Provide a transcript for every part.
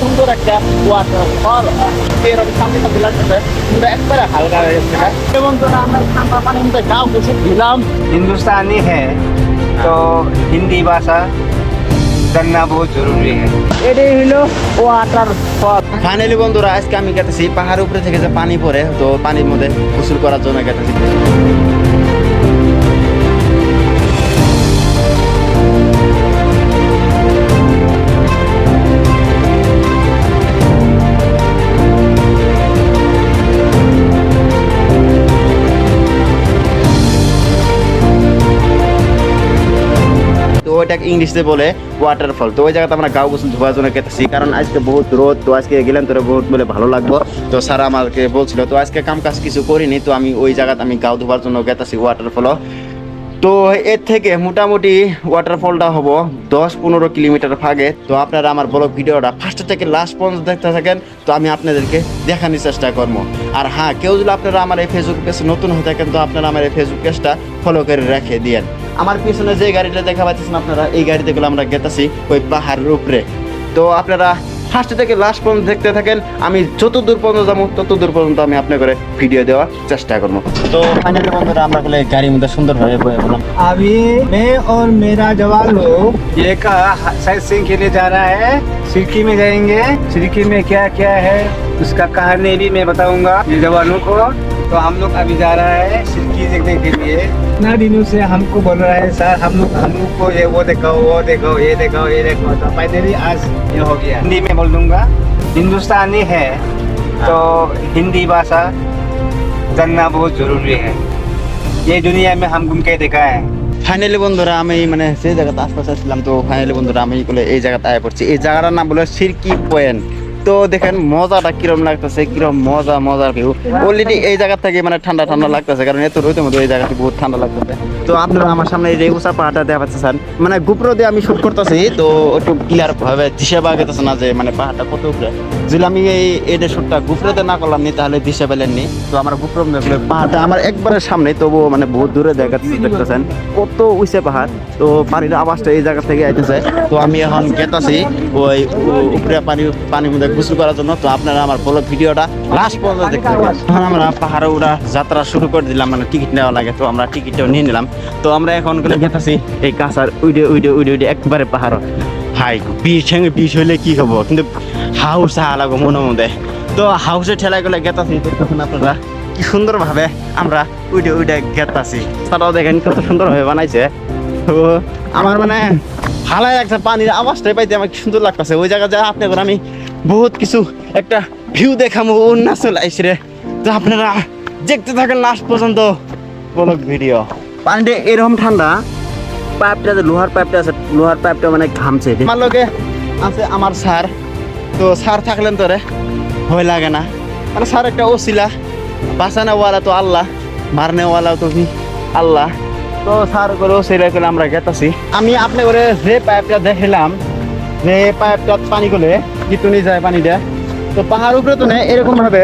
সুন্দর একটা ওয়াটার ফল এরকম সামনে সামনে লাগতেছে পুরো। একবারে হালকা হয়ে এবং ধরো আমরা ঠান্ডা পানি মধ্যে গাও কিছু দিলাম। হিন্দুস্তানি হ্যাঁ তো হিন্দি ভাষা এটাই হলো ওয়াটার ফল বন্ধুরা আজকে আমি গেতেছি পাহাড়ের উপরে থেকে যে পানি পড়ে তো পানির মধ্যে গোসল করার জন্য গেতেছি। তো ওইটাকে ইংলিশে বলে ওয়াটারফল তো ওই জায়গাতে আমরা গাও গোসল ধোয়ার জন্য গেতেছি। কারণ আজকে বহুত রোদ, তো আজকে গেলাম তোরা বহুত বলে ভালো লাগবো। তো স্যার আমাকে বলছিল, তো আজকে কাম কাজ কিছু করিনি, তো আমি ওই জায়গাতে আমি গাও ধোয়ার জন্য গেতেছি ওয়াটারফল তো এর থেকে মোটামুটি ওয়াটারফলটা হব দশ পনেরো কিলোমিটার ফাগে তো আপনারা আমার ব্লগ ভিডিওটা ফার্স্ট থেকে লাস্ট পর্যন্ত দেখতে থাকেন, তো আমি আপনাদেরকে দেখানোর চেষ্টা করব। আর হ্যাঁ কেউ যদি আপনারা আমার এই ফেসবুক পেজ নতুন হয়ে থাকেন, তো আপনারা আমার এই ফেসবুক পেজটা ফলো করে রেখে দিয়েন। আমার পিছনে যে গাড়িটা দেখা পাচ্ছেন আপনারা এই গাড়িতে গুলো আমরা গেতেছি ওই পাহাড়ের উপরে তো আপনারা ফার্স্ট থেকে লাস্ট পর্যন্ত দেখতে থাকেন আমি যত দূর পর্যন্ত যাবো তত দূর পর্যন্ত আমি আপনার করে ভিডিও দেওয়ার চেষ্টা করবো তো ফাইনালি বন্ধুরা আমরা বলে গাড়ির মধ্যে সুন্দরভাবে বয়ে বললাম अभी मैं और मेरा जवान लोग ये का साइड सीइंग के लिए जा रहा है सिरकी में जाएंगे सिरकी में क्या क्या है उसका कहानी भी मैं बताऊंगा ये जवानों को तो हम लोग अभी जा रहा है सिरकी देखने के लिए इतना दिनों से हमको बोल रहा है सर हम लोग हम लोग को ये वो दिखाओ वो दिखाओ ये दिखाओ ये दिखाओ तो फाइनली आज ये हो गया हिंदी में बोल दूंगा हिंदुस्तानी है तो हिंदी भाषा जानना बहुत जरूरी है ये दुनिया में हम घूम के देखा है ফাইনালি বন্ধুরা আমি মানে সেই জায়গাতে আশপাশে ছিলাম তো ফাইনালি বন্ধুরা আমি বলে এই জায়গাতে আয় পড়ছি এই জায়গাটার নাম বলে সিরকি পয়েন্ট তো দেখেন মজাটা কিরম লাগতেছে, কিরম মজা, মজার ভিউ। অলরেডি এই জায়গা থেকে মানে ঠান্ডা ঠান্ডা লাগতেছে, কারণ এত রোদের মধ্যে এই জায়গাতে বহুত ঠান্ডা লাগতেছে। তো আপনারা আমার সামনে এই যে উষা পাহাড়টা দেখা স্যার। মানে গুপ্র দিয়ে আমি শুট করতেছি, তো একটু ক্লিয়ার ভাবে দিশে পাওয়া না যে মানে পাহাড়টা কত উপরে। যদি আমি এই এটা শুটটা গুপ্রতে না করলাম নি, তাহলে দিশে পেলেননি তো আমার গুপ্র পাহাড়টা আমার একবারের সামনে, তবুও মানে বহুত দূরে দেখা দেখতেছেন। কত উঁচে পাহাড়, তো পানির আওয়াজটা এই জায়গা থেকে আইতেছে। তো আমি এখন গেতাছি ওই উপরে পানি, পানির মধ্যে গোসল করার জন্য। তো আপনারা আমার বলো ভিডিওটা লাস্ট পর্যন্ত দেখতে আমরা পাহাড়ে উড়া যাত্রা শুরু করে দিলাম মানে টিকিট নেওয়া লাগে, তো আমরা টিকিটটাও নিয়ে নিলাম। তো আমরা এখন গেলে গেতাছি এই কাঁচার উইডে উইডে উইডে উইডে, একবারে পাহাড়। হাই বিষ সঙ্গে বিষ হইলে কি হব? কিন্তু হাউস হা লাগবো মনের মধ্যে। তো হাউসে ঠেলা গেলে গেতাছি, দেখতেছেন আপনারা? কি সুন্দর ভাবে আমরা উইডে উইডে গেতাছি। তারাও দেখেন কত সুন্দর ভাবে বানাইছে। তো আমার মানে হালাই একটা পানির আওয়াজটাই পাইতে আমার সুন্দর লাগতেছে। ওই জায়গা যা আপনি করে আমি বহুত কিছু একটা ভিউ দেখামো অরুণাচল আইসি রে। তো আপনারা দেখতে থাকেন লাস্ট পর্যন্ত ব্লগ ভিডিও পানিটা এরকম ঠান্ডা পাইপটা যে লোহার পাইপটা আছে লোহার পাইপটা মানে ঘামছে আমার লগে আছে আমার স্যার। তো স্যার থাকলেন তোরে ভয় লাগে না। মানে স্যার একটা ওসিলা বাঁচানোওয়ালা তো আল্লাহ মারনেওয়ালা তো কি আল্লাহ। তো স্যার করে ওসিলা করে আমরা গেতাছি। আমি আপনি করে যে পাইপটা দেখিলাম যে পাইপটা পানি গলে কিতুনি যায় পানিটা। তো পাহাড় উপরে তো নেই এরকম ভাবে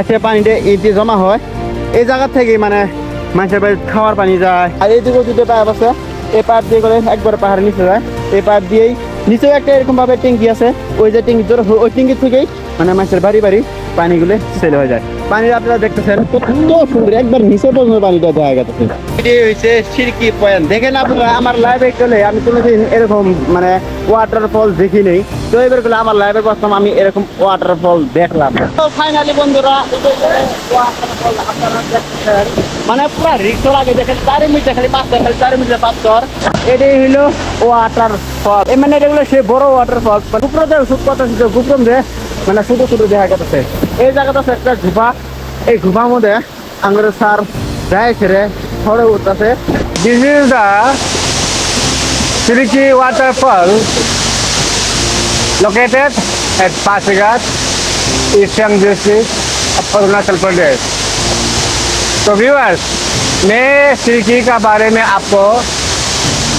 আছে পানিটা দিয়ে জমা হয়। এই জায়গা থেকে মানে মানুষের বাড়ি খাওয়ার পানি যায়। আর এইদিকেও দুটো পাইপ আছে, এই পাইপ দিয়ে করে একবার পাহাড়ের নিচে যায়। এই পাইপ দিয়েই নিচেও একটা এরকম ভাবে ট্যাঙ্কি আছে, ওই যে ট্যাঙ্কি জোর ওই ট্যাঙ্কি থেকেই মানে মানুষের বাড়ি বাড়ি পানিগুলো সেল হয়ে যায়। পানি আপনারা দেখতেছেন। কত সুন্দর একবার নিচে পর্যন্ত পানিটা দেখা গেছে। এটি হচ্ছে সিরকি পয়েন্ট। দেখেন আপনারা আমার লাইভে চলে আমি কোনোদিন এরকম মানে ওয়াটারফল দেখি নেই তো এবার গেলে আমার লাইভে প্রথম আমি এরকম ওয়াটারফল দেখলাম। তো ফাইনালি বন্ধুরা যে আপনারা দেখতেছেন, মানে পুরো রিক্সর আগে দেখেন চারি মিটার খালি পাঁচটা খালি চারি মিটার পাঁচশর এটাই হলো ওয়াটারফল মানে এগুলো সে বড় ওয়াটারফল গুপ্র দেয় কথা গুপ্রম দে মানে ছোট ছোট দেখা গেছে এই জায়গাটা হচ্ছে একটা গুফা এই গুফার মধ্যে আঙুর সার যায় ছেড়ে ছড়ে উঠতেছে This is the Siriki waterfall located at Pasigat, East Siang district of Arunachal Pradesh. तो व्यूअर्स मैं सिरकी का बारे में आपको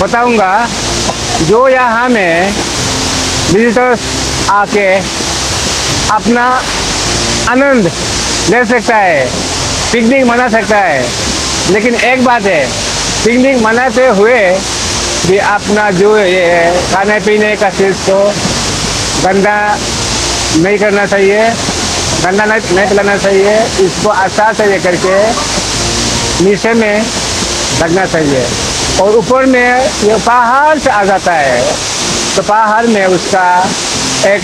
बताऊंगा जो यहाँ में विजिटर्स आके अपना आनंद ले सकता है पिकनिक मना सकता है। लेकिन एक बात है पिकनिक मनाते हुए भी अपना जो ये खाने पीने का चीज़ को गंदा नहीं करना चाहिए, गंदा नहीं नहीं पिलाना चाहिए, इसको अच्छा से ये करके नीचे में रखना चाहिए। और ऊपर में ये पहाड़ से आ जाता है तो पहाड़ में उसका एक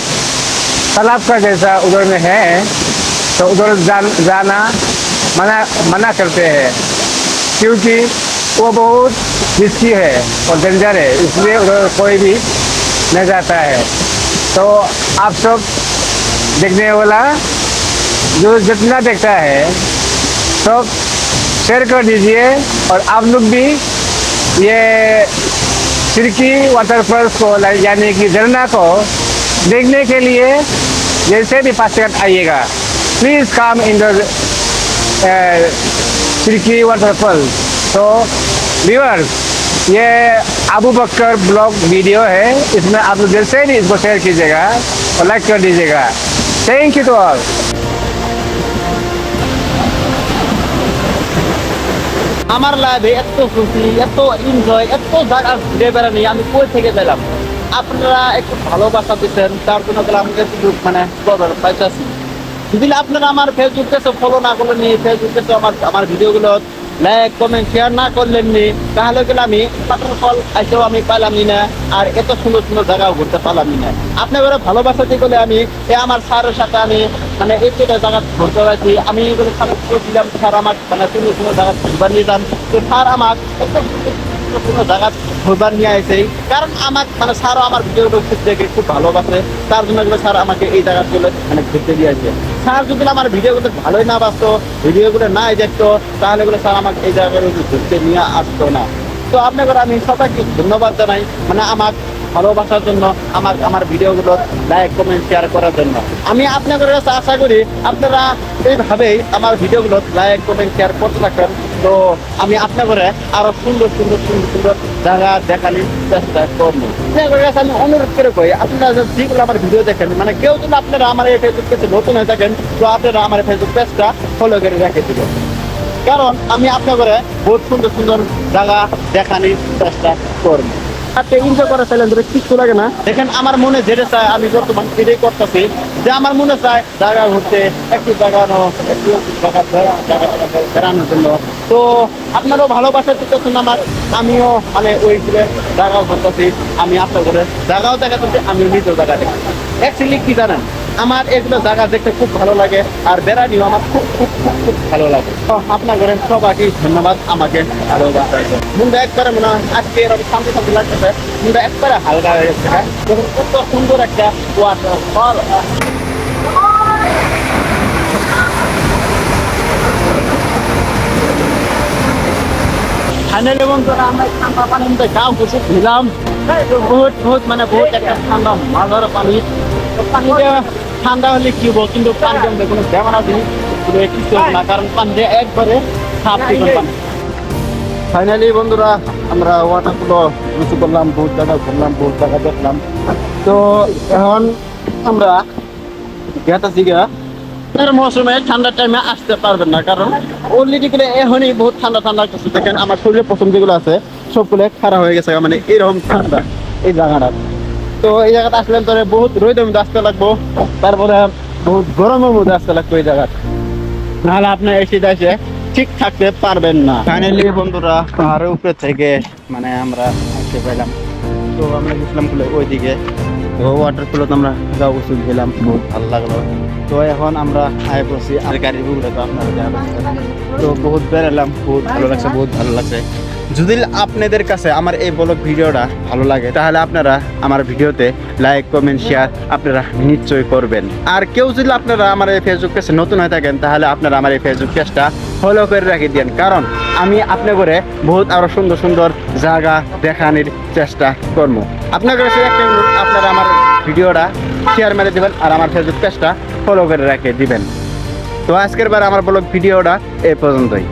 तालाब का जैसा उधर में है तो उधर जान, जाना मना मना करते हैं। क्योंकि वो बहुत रिस्की है और डेंजर है इसलिए उधर कोई भी नहीं जाता है। तो आप सब देखने वाला जो जितना देखता है सब शेयर कर दीजिए और आप लोग भी ये सिरकी वाटरफॉल्स को यानी कि झरना को देखने के लिए जैसे भी पासीघाट आइएगा please come in the Sirki waterfall तो व्यूअर्स ये अबू बकर ब्लॉग वीडियो है इसमें आप लोग जैसे भी इसको शेयर कीजिएगा और लाइक कर दीजिएगा थैंक यू टू ऑल আমার লাইফে এত খুশি এত এনজয় এত জায়গা ঘুরে বেড়ানি আমি কই থেকে পেলাম আপনারা একটু ভালোবাসা দিচ্ছেন তার জন্য গেলে আমি একটু মানে পাইতেছি যদি আপনারা আমার ফেসবুক পেজে ফলো না করলেন নি ফেসবুক পেজে আমার আমার ভিডিওগুলো লাইক কমেন্ট শেয়ার না করলেন নি, তাহলে গেলে আমি ফল আইসেও আমি পাইলাম না আর এত সুন্দর সুন্দর জায়গাও ঘুরতে পারলাম না আপনাদের ভালোবাসা দিয়ে গেলে আমি, এ আমার স্যারের সাথে আমি মানে এই দুটো জায়গা ঘুরতে পারছি আমি এগুলো স্যার দিলাম স্যার, আমার মানে সুন্দর সুন্দর জায়গা ঘুরবার নিয়ে যান। তো স্যার আমার একদম জায়গা ঘুরবার নিয়ে আসে কারণ আমার মানে স্যারও আমার দেখে খুব ভালোবাসে। তার জন্য স্যার আমাকে এই জায়গাগুলো মানে ঘুরতে স্যার যদি আমার ভিডিওগুলো ভালোই না ভিডিওগুলো নাই দেখতো, তাহলে স্যার আমাকে এই জায়গাগুলো ঘুরতে নিয়ে আসতো না। তো আপনাদের আমি সবাইকে ধন্যবাদ জানাই মানে আমার ভালোবাসার জন্য, আমার আমার ভিডিওগুলো লাইক কমেন্ট শেয়ার করার জন্য। আমি আপনাদের কাছে আশা করি আপনারা এইভাবেই আমার ভিডিওগুলো লাইক কমেন্ট শেয়ার করতে থাকবেন। তো আমি আপনাদের আরও সুন্দর সুন্দর সুন্দর সুন্দর জায়গা দেখানোর চেষ্টা করব। আপনাদের আমি অনুরোধ করে কই, আপনারা যেগুলো আমার ভিডিও দেখেন মানে কেউ যদি আপনারা আমার এই ফেসবুক পেজে নতুন হয়ে থাকেন, তো আপনারা আমার ফেসবুক পেজটা ফলো করে রেখে দিবেন। কারণ আমি আপনাদের বহুত সুন্দর সুন্দর জায়গা দেখানোর চেষ্টা করব। আপনি এনজয় করা চাইলেন ধরে লাগে না। দেখেন, আমার মনে যেটা চায়, আমি বর্তমান এটাই করতেছি, যে আমার মনে চায়, জায়গা ঘুরতে, একটু জায়গানো একটু বেড়ানোর জন্য। তো আপনারও ভালোবাসা দিতেছেন আমার, আমিও মানে ওই ঘুরে জায়গাও ঘুরতেছি, আমি আপনার ঘুরে জায়গাও দেখাতেছি আমি নিজের জায়গা দেখি। অ্যাকচুয়ালি কি জানেন? আমার এগুলো জায়গা দেখতে খুব ভালো লাগে, আর বেড়ানিও আমার খুব খুব খুব খুব ভালো লাগে। তো আপনার ঘরে সবাইকে ধন্যবাদ আমাকে জন্য। মুন্ডা একবারে মনে হয় আজকে এরকম শান্তি শান্তি লাগতেছে। মুন্ডা একবারে হালকা হয়ে গেছে হ্যাঁ? কত সুন্দর একটা ওয়াটারফল ঠান্ডা পানির মধ্যে গাও বসে দিলাম বহুত মানে বহুত একটা ঠান্ডা মাজার পানি। তো পানিটা ঠান্ডা হলে কি হব? কিন্তু মধ্যে কোনো বেমার জিনিস কিছু হবে না কারণ পানিটা একবারে চিকন পানি। ফাইনালি বন্ধুরা আমরা ওয়াটারগুলো উঁচু করলাম বহুত জায়গা ঘুরলাম বহুত জায়গা দেখলাম। তো এখন আমরা গেতাছি গা এর মৌসুমে ঠান্ডার টাইমে আসতে পারবেন না কারণ অলরেডি গুলো এখনই বহুত ঠান্ডা ঠান্ডা কিছু দেখেন আমার শরীরে প্রথম যেগুলো আছে সবগুলো খারাপ হয়ে গেছে মানে এরকম ঠান্ডা এই জায়গাটা। তো এই জায়গাটা আসলে তোরে বহুত রোদের মধ্যে আসতে লাগবো। তারপরে বহুত গরমের মধ্যে আসতে লাগবে এই জায়গাটা নাহলে আপনি এসে এসে ঠিক থাকতে পারবেন না। ফাইনালি বন্ধুরা, পাহাড়ের উপরে থেকে মানে আমরা আসতে পেলাম তো আমরা গেছিলাম ওইদিকে। তো ওয়াটার পুলত আমরা গা উঁচু গেলাম, বহুত ভালো লাগল। তো এখন আমরা আয় পড়ছি আর গাড়ির উপরে, তো আপনারা তো বহুত বেড়ালাম, বহুত ভালো লাগছে, বহুত ভালো লাগছে। যদি আপনাদের কাছে আমার এই ব্লগ ভিডিওটা ভালো লাগে, তাহলে আপনারা আমার ভিডিওতে লাইক কমেন্ট শেয়ার আপনারা নিশ্চয়ই করবেন। আর কেউ যদি আপনারা আমার এই ফেসবুক পেজে নতুন হয়ে থাকেন, তাহলে আপনারা আমার এই ফেসবুক পেজটা ফলো করে রেখে দিন কারণ আমি আপনি বহুত আরও সুন্দর সুন্দর জায়গা দেখানোর চেষ্টা করব। আপনার কাছে একটা আপনারা আমার ভিডিওটা শেয়ার মেরে দিবেন আর আমার ফেসবুক পেজটা ফলো করে রেখে দিবেন। তো আজকের বার আমার ব্লগ ভিডিওটা এই পর্যন্তই।